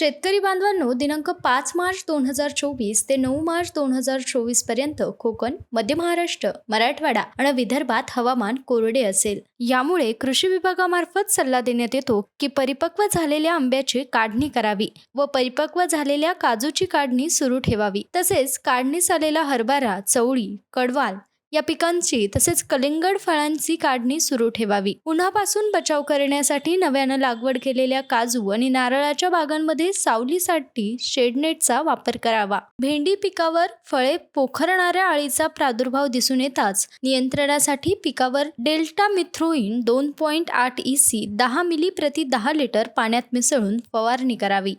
शेतकरी बांधवांनो दिनांक पाच मार्च दोन हजार चोवीस ते नऊ मार्च दोन हजार चोवीसपर्यंत कोकण मध्य महाराष्ट्र मराठवाडा आणि विदर्भात हवामान कोरडे असेल. यामुळे कृषी विभागामार्फत सल्ला देण्यात येतो की परिपक्व झालेल्या आंब्याची काढणी करावी व परिपक्व झालेल्या काजूची काढणी सुरू ठेवावी. तसेच काढणीस आलेला हरभरा चवळी कडवाल या पिकांची तसेच कलिंगड फळांची काढणी सुरू ठेवावी. उन्हापासून बचाव करण्यासाठी नव्यानं लागवड केलेल्या काजू आणि नारळाच्या बागांमध्ये सावलीसाठी शेडनेटचा वापर करावा. भेंडी पिकावर फळे पोखरणाऱ्या अळीचा प्रादुर्भाव दिसून येताच नियंत्रणासाठी पिकावर डेल्टा मिथ्रोईन दोन पॉईंट आठ ई सी दहा मिली प्रति दहा लिटर पाण्यात मिसळून फवारणी करावी.